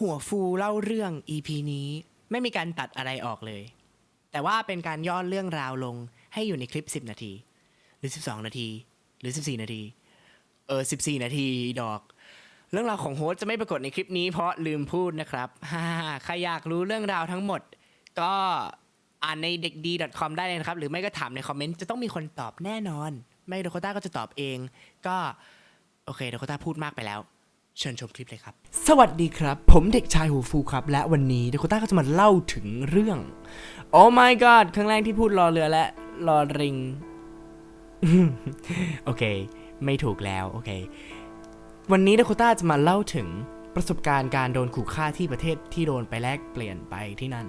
หัวฟูเล่าเรื่อง EP นี้ไม่มีการตัดอะไรออกเลย แต่ว่าเป็นการย่อเรื่องราวลงให้อยู่ในคลิป 10 นาที หรือ 12 นาที หรือ 14 นาที เออ 14 นาทีดอก เรื่องราวของโฮสจะไม่ปรากฏในคลิปนี้เพราะลืมพูดนะครับฮ่าใครอยากรู้เรื่องราวทั้งหมด ก็อ่านในเด็กดี .com ได้เลยนะครับ หรือไม่ก็ถามในคอมเมนต์จะต้องมีคนตอบแน่นอน ไม่โดโคต้าก็จะตอบเอง ก็โอเคโดโคต้าพูดมากไปแล้ว เชิญชมคลิปเลยครับ สวัสดีครับ ผมเด็กชายหูฟูครับ และวันนี้เดโคต้าก็จะมาเล่าถึงเรื่อง โอ้ my god ครั้งแรกที่พูดรอเรือและรอริง โอเค ไม่ถูกแล้ว โอเค วันนี้เดโคต้าจะมาเล่าถึงประสบการณ์การโดนขู่ฆ่าที่ประเทศที่โดนไปแลกเปลี่ยนไปที่นั่น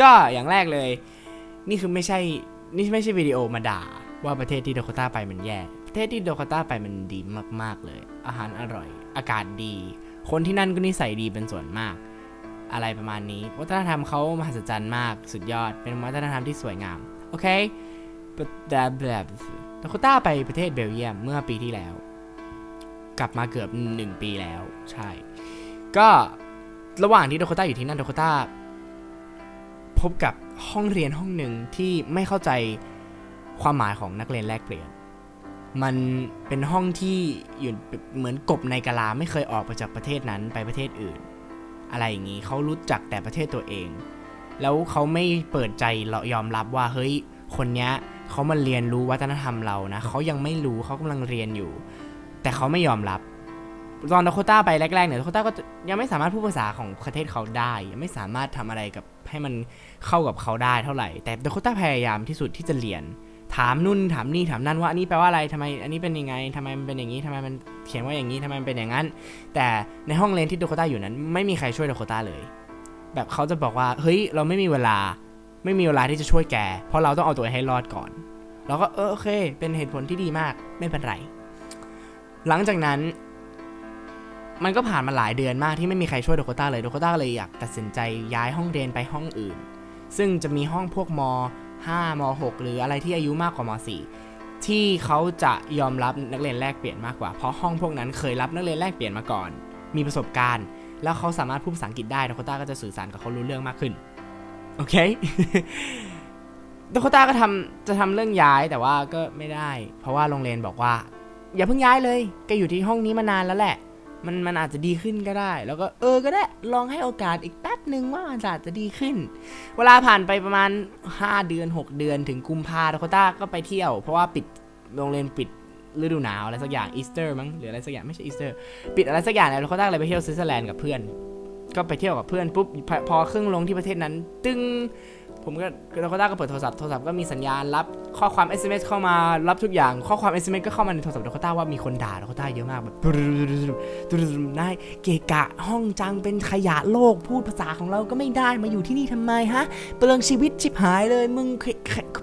ก็อย่างแรกเลย นี่คือไม่ใช่ นี่ไม่ใช่วิดีโอมาด่า ว่าประเทศที่โดโคต้าไปมันแย่ ประเทศที่โดโคต้าไปมันดีมาก ๆ เลย อาหารอร่อย อากาศดี คนที่นั่นก็นิสัยดีเป็นส่วนมาก อะไรประมาณนี้ วัฒนธรรมเขามหัศจรรย์มาก สุดยอด เป็นวัฒนธรรมที่สวยงาม โอเคแบบแบบโดโคต้าไปประเทศเบลเยียมเมื่อปีที่แล้ว กลับมาเกือบหนึ่งปีแล้ว ใช่ ก็ระหว่างที่โดโคต้าอยู่ที่นั่นโดโคต้าพบกับห้องเรียนห้องหนึ่งที่ไม่เข้าใจ ความหมายของนักเรียนแลกเปลี่ยน มันเป็นห้องที่อยู่เหมือนกบในกะลาไม่เคยออกไปจากประเทศนั้นไปประเทศอื่น อะไรอย่างนี้เขารู้จักแต่ประเทศตัวเอง แล้วเขาไม่เปิดใจเรายอมรับว่าเฮ้ยคนเนี้ยเขามาเรียนรู้วัฒนธรรมเรานะเขายังไม่รู้เขากำลังเรียนอยู่ แต่เขาไม่ยอมรับตอนโดโคต้าไปแรกๆเนี่ยโดโคต้าก็ยังไม่สามารถพูดภาษาของประเทศเขาได้ ยังไม่สามารถทำอะไรกับให้มันเข้ากับเขาได้เท่าไหร่ แต่โดโคต้าพยายามที่สุดที่จะเรียน ถามนู่นถามนี่ถามนั่นว่าอันนี้แปลว่าอะไรทำไมอันนี้เป็นยังไงทำไมมันเป็นอย่างนี้ทำไมมันเขียนว่าอย่างนี้ทำไมมันเป็นอย่างนั้น แต่ในห้องเรียนที่โดโคต้าอยู่นั้น ไม่มีใครช่วยโดโคต้าเลย แบบเขาจะบอกว่าเฮ้ยเราไม่มีเวลาไม่มีเวลาที่จะช่วยแก เพราะเราต้องเอาตัวให้รอดก่อน เราก็เออโอเค เป็นเหตุผลที่ดีมากไม่เป็นไร หลังจากนั้น มันก็ผ่านมาหลายเดือนมากที่ไม่มีใครช่วยโดโคต้าเลยโดโคต้าเลยอยากตัดสินใจย้ายห้องเรียนไปห้องอื่น ซึ่งจะมีห้องพวกม 5ม6หรืออะไรที่อายุมากกว่าม4ที่เขาจะยอมรับนักเรียนแลกเปลี่ยนมากกว่า เพราะห้องพวกนั้นเคยรับนักเรียนแลกเปลี่ยนมาก่อน มีประสบการณ์ แล้วเขาสามารถพูดภาษาอังกฤษได้โดโคต้าก็จะสื่อสารกับเขารู้เรื่องมากขึ้นโอเคโดโคต้าก็ทำจะทำเรื่องย้ายแต่ว่าก็ไม่ได้ เพราะว่าโรงเรียนบอกว่า อย่าเพิ่งย้ายเลยแกอยู่ที่ห้องนี้มานานแล้วแหละ มันมันอาจจะดีขึ้นก็ได้ แล้วก็เออก็ได้ลองให้โอกาสอีกแป๊บหนึ่งว่ามันอาจจะดีขึ้น เวลาผ่านไปประมาณ 5 เดือน 6 เดือนถึงกุมภาโคต้าก็ไปเที่ยว เพราะว่าปิดโรงเรียนปิดฤดูหนาวอะไรสักอย่างอีสเตอร์มั้งหรืออะไรสักอย่างไม่ใช่อีสเตอร์ปิดอะไรสักอย่างแล้วโคต้าเลยไปเที่ยวสวิตเซอร์แลนด์กับเพื่อน ก็ไปเที่ยวกับเพื่อนปุ๊บพอพอเครื่องลงที่ประเทศนั้น ตึง ผมก็โดโคต้ก็เปิดโทรศัพท์โทรศัพท์ก็มีสัญญาณรับข้อความ SMS เข้ามารับทุกอย่างข้อความ SMS ก็เข้ามาในโทรศัพท์โดโคต้าว่ามีคนด่าโดโคต้าเยอะมากแบบได้เกะกะห้องจังเป็นขยะโลกพูดภาษาของเราก็ไม่ได้มาอยู่ที่นี่ทำไมฮะเปลืองชีวิตชิบหายเลยมึง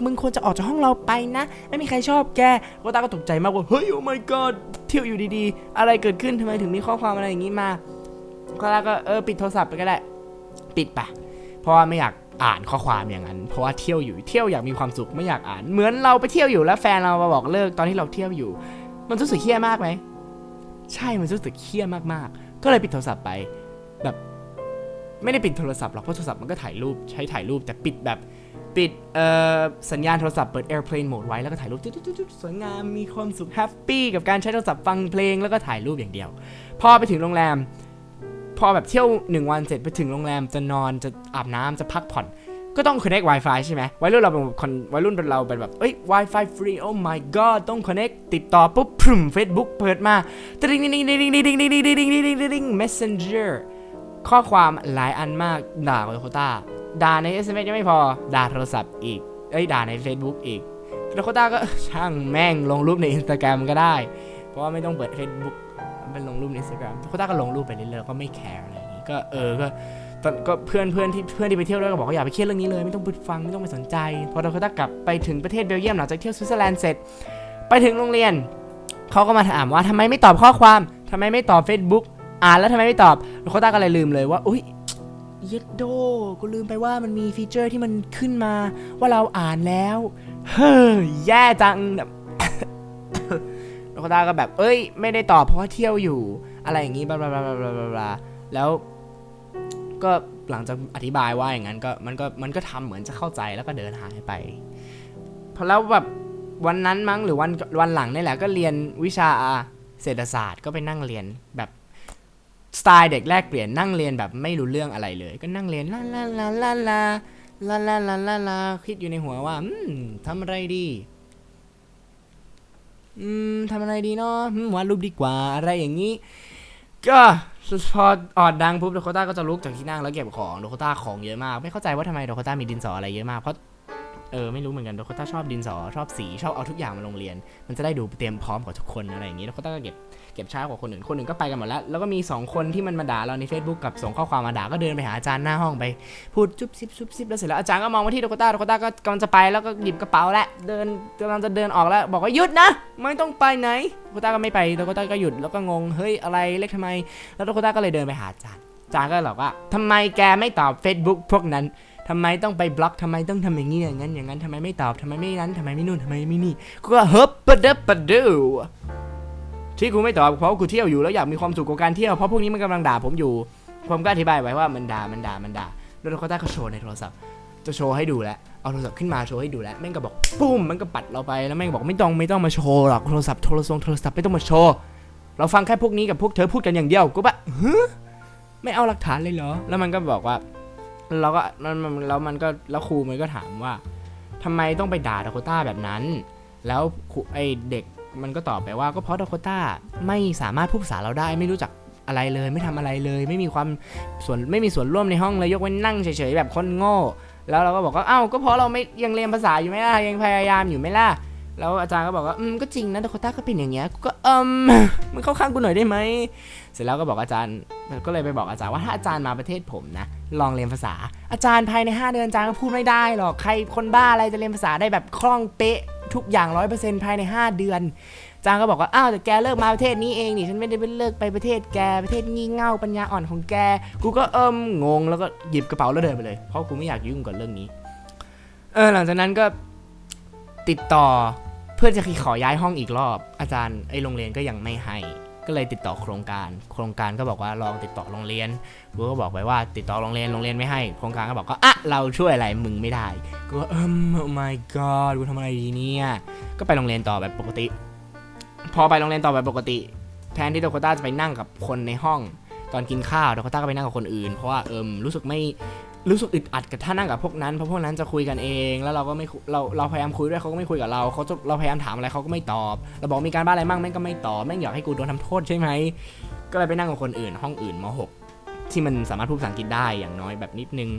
มึงควรจะออกจากห้องเราไปนะ ไม่มีใครชอบแกโคตาก็ตกใจมากว่าเฮ้ยโอ้ my god เที่ยวอยู่ดีๆ อะไรเกิดขึ้นทำไมถึงมีข้อความอะไรอย่างนี้มาโคตาก็เออปิดโทรศัพท์ไปก็ได้ ปิดไปเพราะว่าไม่อยาก อ่านข้อความอย่างนั้น เพราะว่าเที่ยวอยู่เที่ยวอยากมีความสุขไม่อยากอ่าน เหมือนเราไปเที่ยวอยู่แล้วแฟนเรามาบอกเลิกตอนที่เราเที่ยวอยู่ มันรู้สึกเครียดมากไหมใช่มันรู้สึกเครียดมากๆ ก็เลยปิดโทรศัพท์ไป แบบไม่ได้ปิดโทรศัพท์หรอกเพราะโทรศัพท์มันก็ถ่ายรูปใช้ถ่ายรูปแต่ปิดแบบปิดเอ่อสัญญาณโทรศัพท์เปิด airplane mode ไว้แล้วก็ถ่ายรูปจุดๆๆๆสวยงามมีความสุขแฮปปี้กับการใช้โทรศัพท์ฟังเพลงแล้วก็ถ่ายรูปอย่างเดียว พอไปถึงโรงแรม พอแบบเที่ยวหนึ่งวันเสร็จไปถึงโรงแรมจะนอนจะอาบน้ำจะพักผ่อนก็ต้อง connect Wi-Fi ใช่ไหมวัยรุ่นเราเป็นคนวัยรุ่นเราเป็นแบบ เอ้ย Wi-Fi free oh my god ต้อง connect ติดต่อปุ๊บพรึม Facebook เปิดมาติ๊งติ๊งติ๊งติ๊งติ๊งติ๊งติ๊งติ๊งติ๊งติ๊งติ๊งติ๊ง messenger ข้อความหลายอันมาก ด่าโคต้าด่าใน SMS ยังไม่พอ ด่าโทรศัพท์อีก เอ้ย ด่าใน Facebook อีกโคต้าก็ช่างแม่งลงรูปใน Instagram ก็ได้ เพราะว่าไม่ต้องเปิด Facebook เป็นลงรูปใน Instagram โคต้าก็ลงรูปไปเรื่อยๆก็ไม่แคร์อะไรอย่างงี้ก็เออก็ตอนก็เพื่อนเพื่อนที่เพื่อนที่ไปเที่ยวด้วยก็บอกว่าอย่าไปเครียดเรื่องนี้เลยไม่ต้องไปฟังไม่ต้องไปสนใจ พอเราก็กลับไปถึงประเทศเบลเยียมหลังจากเที่ยวสวิตเซอร์แลนด์เสร็จ ไปถึงโรงเรียนเขาก็มาถามว่าทำไมไม่ตอบข้อความทำไมไม่ตอบ Facebook อ่านแล้วทำไมไม่ตอบโคต้าก็เลยลืมเลยว่าอุ้ยเยดโดกูลืมไปว่ามันมีฟีเจอร์ที่มันขึ้นมาว่าเราอ่านแล้ว เฮ้ยแย่จังแบบ คต้าก็แบบ เอ้ย ไม่ได้ตอบเพราะว่าเที่ยวอยู่ อะไรอย่างงี้บลาบลาบลาบลาบลาบลาแล้วก็หลังจากอธิบายว่าอย่างนั้นก็มันก็มันก็ทำเหมือนจะเข้าใจแล้วก็เดินหายไปพอแล้วแบบวันนั้นมั้งหรือวันวันหลังนี่แหละก็เรียนวิชาเศรษฐศาสตร์ก็ไปนั่งเรียนแบบสไตล์เด็กแรกเปลี่ยนนั่งเรียนแบบไม่รู้เรื่องอะไรเลย ก็นั่งเรียนลาลาลาลาลาลาลาลาลาลาคิดอยู่ในหัวว่าอืมทำอะไรดี อืมทำอะไรดีเนาะวาดรูปดีกว่าอะไรอย่างนี้ ก็พอออดดังปุ๊บโดโคต้าก็จะลุกจากที่นั่งแล้วเก็บของโดโคต้าของเยอะมาก ไม่เข้าใจว่าทำไมโดโคต้ามีดินสออะไรเยอะมากเพราะ เออไม่รู้เหมือนกันโดโคต้าชอบดินสอชอบสีชอบเอาทุกอย่างมาโรงเรียน มันจะได้ดูเตรียมพร้อมกว่าทุกคนอะไรอย่างนี้โดโคต้าก็เก็บเก็บช้ากว่าคนอื่นคนอื่นก็ไปกันหมดแล้ว แล้วก็มีสองคนที่มันมาด่าเราใน Facebook กับส่งข้อความมาด่าก็เดินไปหาอาจารย์หน้าห้องไป พูดจุ๊บซิบจุ๊บซิบแล้วเสร็จแล้วอาจารย์ก็มองมาที่โดโคต้าโดโคต้าก็กำลังจะไปแล้วก็หยิบกระเป๋าและเดินกำลังจะเดินออกแล้ว บอกว่าหยุดนะไม่ต้องไปไหนโดโคต้าก็ไม่ไปโดโคต้าก็หยุดแล้วก็งงเฮ้ยอะไรเล็กทำไม แล้วโดโคต้าก็เลยเดินไปหาอาจารย์อาจารย์ก็บอกว่าทำไมแกไม่ตอบ Facebook พวกนั้น ทำไมต้องไปบล็อกทำไมต้องทำอย่างนี้อย่างนั้นอย่างนั้นทำไมไม่ตอบทำไมไม่นั้นทำไมไม่นู่นทำไมไม่นี่กูก็เฮิบปะเดบปะดูที่กูไม่ตอบเพราะกูเที่ยวอยู่แล้วอยากมีความสุขกับการเที่ยวเพราะพวกนี้มันกำลังด่าผมอยู่ผมก็อธิบายไว้ว่ามันด่ามันด่ามันด่าแล้วโดโคต้าก็โชว์ในโทรศัพท์จะโชว์ให้ดูแล้วเอาโทรศัพท์ขึ้นมาโชว์ให้ดูแล้วแม่งก็บอกปุ้มมันก็ปัดเราไปแล้วแม่งบอกไม่ต้องไม่ต้องมาโชว์หรอกโทรศัพท์โทรศัพท์โทรศัพท์ไม่ต้องมาโชว์เราฟังแค่พวกนี้กับพวกเธอพูดกันอย่างเดียวกูแบบไม่เอาหลักฐานเลยเหรอแล้วมันก็บอกว่า เราก็มันแล้วมันก็แล้วครูมันก็ถามว่าทำไมต้องไปด่าดาโคต้าแบบนั้น แล้วไอเด็กมันก็ตอบไปว่าก็เพราะดาโคต้าไม่สามารถพูดภาษาเราได้ไม่รู้จักอะไรเลยไม่ทำอะไรเลย ไม่มีความส่วนไม่มีส่วนร่วมในห้องเลยยกเว้นนั่งเฉยๆแบบคนโง่ แล้วเราก็บอกว่าอ้าวก็เพราะเราไม่ยังเรียนภาษาอยู่ไหมล่ะยังพยายามอยู่ไหมล่ะแล้วอาจารย์ก็บอกว่าอืมก็จริงนะแต่โคต้าก็เป็นอย่างเงี้ยกูก็เอิมมึงเข้าข้างกูหน่อยได้ไหมเสร็จแล้วก็บอกอาจารย์ก็เลยไปบอกอาจารย์ว่าถ้าอาจารย์มาประเทศผมนะ ลองเรียนภาษา อาจารย์ภายใน 5 เดือนอาจารย์ก็พูดไม่ได้หรอก ใครคนบ้าอะไรจะเรียนภาษาได้แบบคล่องเป๊ะทุกอย่างร้อยเปอร์เซ็นต์ภายใน 5 เดือนจารย์ก็บอกว่า อ้าว แต่แกเลิกมาประเทศนี้เองนี่ ฉันไม่ได้ไปเลิกไปประเทศแก ประเทศงี่เง่าปัญญาอ่อนของแก กูก็เอิมงง แล้วก็หยิบกระเป๋าแล้วเดินไปเลย เพราะกูไม่อยากยุ่งกับเรื่องนี้ เออ หลังจากนั้นก็ติดต่อเพื่อจะขอย้ายห้องอีกรอบ อาจารย์ไอโรงเรียนก็ยังไม่ให้ ก็เลยติดต่อโครงการ โครงการก็บอกว่าลองติดต่อโรงเรียนกูก็บอกไปว่าติดต่อโรงเรียนโรงเรียนไม่ให้ โครงการก็บอกก็อะเราช่วยอะไรมึงไม่ได้กูเอิม oh my god กูทำอะไรดีเนี่ยก็ไปโรงเรียนต่อแบบปกติ พอไปโรงเรียนต่อแบบปกติ แทนที่โดโคต้าจะไปนั่งกับคนในห้อง ตอนกินข้าวโดโคต้าก็ไปนั่งกับคนอื่น เพราะว่าเอิมรู้สึกไม่ รู้สึกอึดอัดกับท่านั่งกับพวกนั้นเพราะพวกนั้นจะคุยกันเอง แล้วเราก็ไม่เราเราพยายามคุยด้วยเขาก็ไม่คุยกับเราเขาจะเราพยายามถามอะไรเขาก็ไม่ตอบ เราบอกมีการบ้านอะไรมั่งแม่งก็ไม่ตอบแม่งอยากให้กูโดนทำโทษใช่ไหมก็เลยไปนั่งกับคนอื่น ห้องอื่นม .6 ที่มันสามารถพูดภาษาอังกฤษได้อย่างน้อยแบบนิดนึง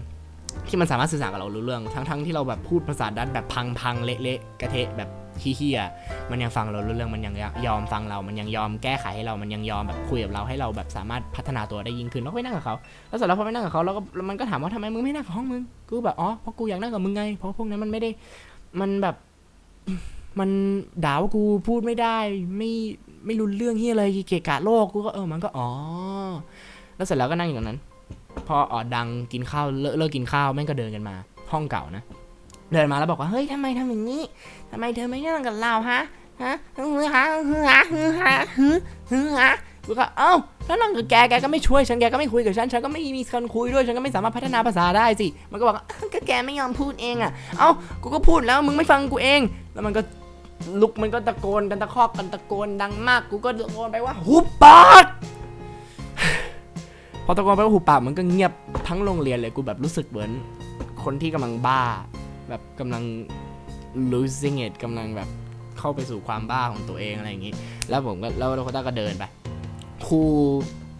ที่มันสามารถสื่อสารกับเรารู้เรื่อง ทั้งทั้งที่เราแบบพูดภาษาดัตแบบพังๆเละๆกระเทะแบบ เฮียมันยังฟังเรารู้เรื่องมันยังยอมฟังเรา มันยังยอมแก้ไขให้เรา มันยังยอมแบบคุยกับเราให้เราแบบสามารถพัฒนาตัวได้ยิ่งขึ้นแล้วก็ไปนั่งกับเขาแล้วเสร็จแล้วพอไปนั่งกับเขาแล้วก็มันก็ถามว่าทำไมมึงไม่นั่งกับห้องมึงกูแบบอ๋อเพราะกูอยากนั่งกับมึงไงเพราะพวกนั้นมันไม่ได้ มันแบบมันด่าว่ากูพูดไม่ได้ไม่ไม่รู้เรื่องที่อะไรเกะกะโลกกูก็เออมันก็อ๋อแล้วเสร็จแล้วก็นั่งอยู่ตรงนั้น พอออดดังกินข้าวเลิกเลิกกินข้าวแม่งก็เดินกันมา ห้องเก่านะ เดินมาแล้วบอกว่าเฮ้ยทำไมทำอย่างนี้ทำไมเธอไม่นั่งกับเราฮะฮะฮึฮะฮึฮะฮึฮะฮึฮึฮะกูก็เอ้าแล้วนั่งกับแกแกก็ไม่ช่วยฉันแกก็ไม่คุยกับฉันฉันก็ไม่มีคนคุยด้วยฉันก็ไม่สามารถพัฒนาภาษาได้สิมันก็บอกก็แกไม่ยอมพูดเองอะเอ้ากูก็พูดแล้วมึงไม่ฟังกูเอง แล้วมันก็ลุกมันก็ตะโกนกันตะคอกกันตะโกนดังมากกูก็ตะโกนไปว่าหุบปากพอตะโกนไปว่าหุบปากมันก็เงียบทั้งโรงเรียนเลยกูแบบรู้สึกเหมือนคนที่กำลังบ้า แบบกำลัง losing it กำลังแบบเข้าไปสู่ความบ้าของตัวเองอะไรอย่างนี้ แล้วผมก็แล้วโดโคต้าก็เดินไปครู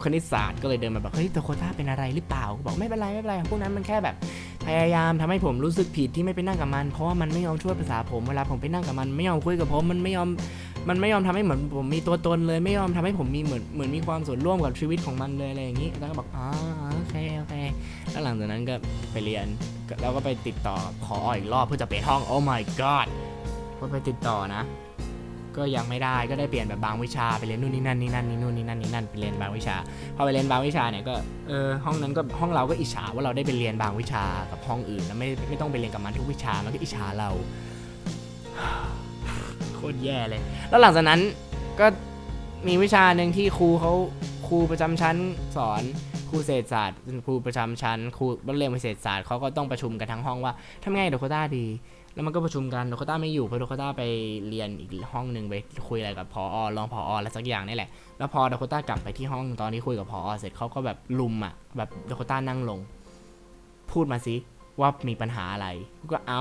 คณิตศาสตร์ก็เลยเดินมาบอกเฮ้ยโดโคต้าเป็นอะไรหรือเปล่าบอกไม่เป็นไรไม่เป็นไรพวกนั้นมันแค่แบบพยายามทำให้ผมรู้สึกผิดที่ไม่ไปนั่งกับมัน เพราะว่ามันไม่ยอมช่วยภาษาผมเวลาผมไปนั่งกับมันไม่ยอมคุยกับผมมันไม่ยอม มันไม่ยอมทำให้เหมือนผมมีตัวตนเลย ไม่ยอมทำให้ผมมีเหมือนเหมือนมีความส่วนร่วมกับชีวิตของมันเลยอะไรอย่างนี้ แล้วก็บอกอ๋อโอเคโอเคแล้วหลังจากนั้นก็ไปเรียนแล้วก็ไปติดต่อขออีกรอบเพื่อจะเปลี่ยนห้อง oh my god พอไปติดต่อนะ ก็ยังไม่ได้ก็ได้เปลี่ยนแบบบางวิชาไปเรียนนู่นนี่นั่นนี่นั่นนี่นู่นนี่นั่นนี่นั่นไปเรียนบางวิชาพอไปเรียนบางวิชาเนี่ยก็เออห้องนั้นก็ห้องเราก็อิจฉาว่าเราได้ไปเรียนบางวิชากับห้องอื่นแล้วไม่ไม่ต้องไปเรียนกับมันทุกวิชามันก็อิจฉาเรา ตรแย่เลย แล้วหลังจากนั้นก็มีวิชาหนึ่งที่ครูเขาครูประจำชั้นสอนครูเศรษฐศาสตร์ครูประจำชั้นครูเรียนเศรษฐศาสตร์เขาก็ต้องประชุมกันทั้งห้องว่าทำไงโดโคต้าดี แล้วมันก็ประชุมกันโดโคต้าไม่อยู่เพราะโดโคต้าไปเรียนอีกห้องหนึ่งไปคุยอะไรกับพอรองพออะไรสักอย่างนี่แหละ แล้วพอโดโคต้ากลับไปที่ห้องตอนที่คุยกับพอเสร็จเขาก็แบบลุมอะแบบโดโคต้านั่งลง พูดมาสิว่ามีปัญหาอะไรก็เอ้า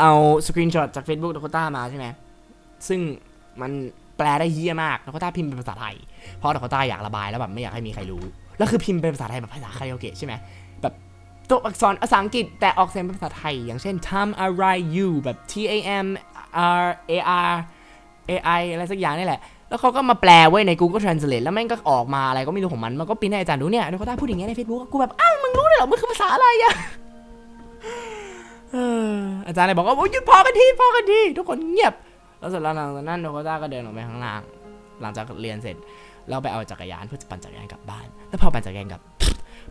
เอาสกรีนช็อตจาก Facebook โดโคต้ามาใช่ไหมซึ่งมันแปลได้เยี่ยมากโดโคต้าพิมพ์เป็นภาษาไทย เพราะโดโคต้าอยากระบายแล้วแบบไม่อยากให้มีใครรู้ แล้วคือพิมพ์เป็นภาษาไทยแบบภาษาคาราโอเกะใช่ไหมแบบตัวอักษรภาษาอังกฤษแต่ออกเสียงเป็นภาษาไทย อย่างเช่นทำอะไร you แบบ T A M R A R A I อะไรสักอย่างนี่แหละ แล้วเขาก็มาแปลไว้ใน Google Translate แล้วแม่งก็ออกมาอะไรก็ไม่รู้ของมัน มันก็ปริ้นให้อาจารย์ดูเนี่ยโดโคต้าพูดอย่างเงี้ยใน Facebook กูแบบ อ้าว มึงรู้เลยเหรอมึงคือภาษาอะไรอะ อาจารย์เลยบอกว่าหยุดพอกันทีพอกันทีทุกคนเงียบ แล้วเสร็จแล้วหลังจากนั้นโดโคต้าก็เดินออกไปข้างล่าง หลังจากเรียนเสร็จ เราไปเอาจักรยานเพื่อจะปั่นจักรยานกลับบ้าน แล้วพอปั่นจักรยานกลับ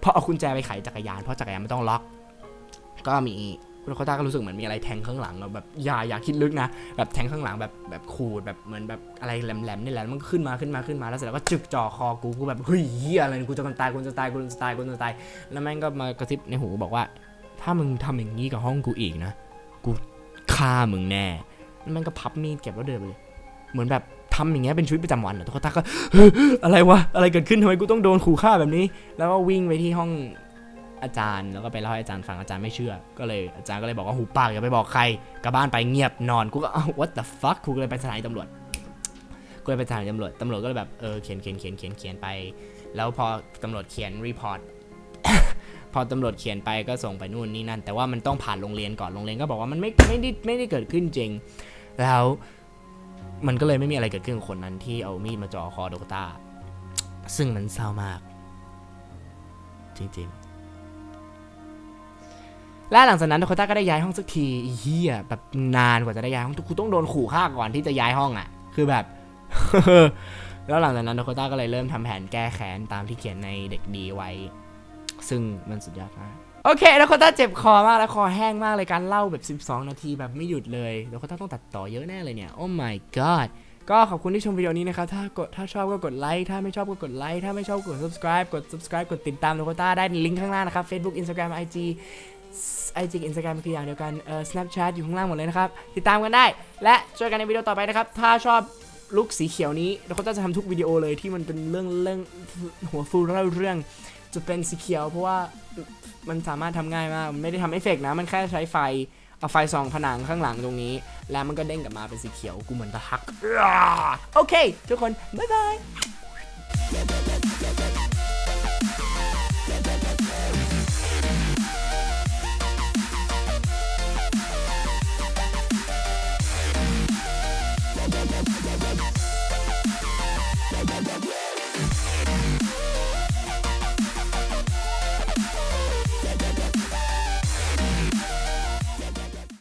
พอเอากุญแจไปไขจักรยานเพราะจักรยานไม่ต้องล็อก ก็มีคุณโคต้าก็รู้สึกเหมือนมีอะไรแทงข้างหลังแบบอย่าอย่าคิดลึกนะแบบแทงข้างหลังแบบแบบขูดแบบเหมือนแบบอะไรแหลมๆนี่แหละมันก็ขึ้นมาขึ้นมาขึ้นมาแล้วเสร็จแล้วก็จึกจ่อคอกูกูแบบเฮ้ยอะไรกูจะตายกูจะตายกูจะตายกูจะตายแล้วแม่งก็มากระซิบในหูบอกว่า ถ้ามึงทำอย่างนี้กับห้องกูอีกนะ กูฆ่ามึงแน่แล้วม่งก็พับมีดเก็บแล้วเดินไปเลย เหมือนแบบทำอย่างเงี้ยเป็นชีวิตประจำวันอะทุกคนตาก็อะไรวะ อะไรเกิดขึ้นทำไมกูต้องโดนขู่ฆ่าแบบนี้ แล้วก็วิ่งไปที่ห้องอาจารย์ แล้วก็ไปเล่าให้อาจารย์ฟังอาจารย์ไม่เชื่อ ก็เลยอาจารย์ก็เลยบอกว่าหูปากอย่าไปบอกใคร กลับบ้านไปเงียบนอน กูก็อ้า what the fuck กูเลยไปสถานีตำรวจ กูเลยไปสถานีตำรวจ ตำรวจก็เลยแบบเออเขียนเขียนเขียนเขียนเขียนไป แล้วพอตำรวจเขียนรีพอร์ต พอตำรวจเขียนไปก็ส่งไปนู่นนี่นั่น แต่ว่ามันต้องผ่านโรงเรียนก่อนโรงเรียนก็บอกว่ามันไม่ไม่ได้ไม่ได้เกิดขึ้นจริง แล้วมันก็เลยไม่มีอะไรเกิดขึ้นกับคนนั้นที่เอามีดมาจ่อคอโดโคต้าซึ่งมันเศร้ามาก จริงๆ และหลังจากนั้นโดโคต้าก็ได้ย้ายห้องสักทีอ้เฮียแบบนานกว่าจะได้ย้ายห้องกูต้องโดนขู่ฆ่าก่อนที่จะย้ายห้องอะ คือแบบแล้วหลังจากนั้นโดโคต้าก็เลยเริ่มทำแผนแก้แค้นตามที่เขียนในเด็กดีไว้ ซึ่งมันสุดยอดมากโอเคโดโคต้าเจ็บคอมากแล้วคอแห้งมากเลยการเล่าแบบ 12 นาทีแบบไม่หยุดเลยโดโคต้าต้องตัดต่อเยอะแน่เลยเนี่ย โอ้ my god ก็ขอบคุณที่ชมวิดีโอนี้นะครับ ถ้ากดถ้าชอบก็กดไลค์ ถ้าไม่ชอบก็กดไลค์ ถ้าไม่ชอบกด subscribe กด subscribe กดติดตามโดโคต้าได้ลิงก์ข้างล่างนะครับ Facebook Instagram IG IG Instagram คืออย่างเดียวกัน เอ่อ Snapchat อยู่ข้างล่างหมดเลยนะครับ ติดตามกันได้ และเจอกันในวิดีโอต่อไปนะครับ ถ้าชอบลุคสีเขียวนี้โดโคต้าจะทำทุกวิดีโอเลยที่มันเป็นเรื่องเรื่องหัวฟูเล่าเรื่อง จะเป็นสีเขียว เพราะว่ามันสามารถทำง่ายมากมันไม่ได้ทำเอฟเฟกต์นะ มันแค่ใช้ไฟเอาไฟส่องผนังข้างหลังตรงนี้ แล้วมันก็เด้งกลับมาเป็นสีเขียว กูเหมือนตะฮัก โอเค ทุกคน บ๊ายบาย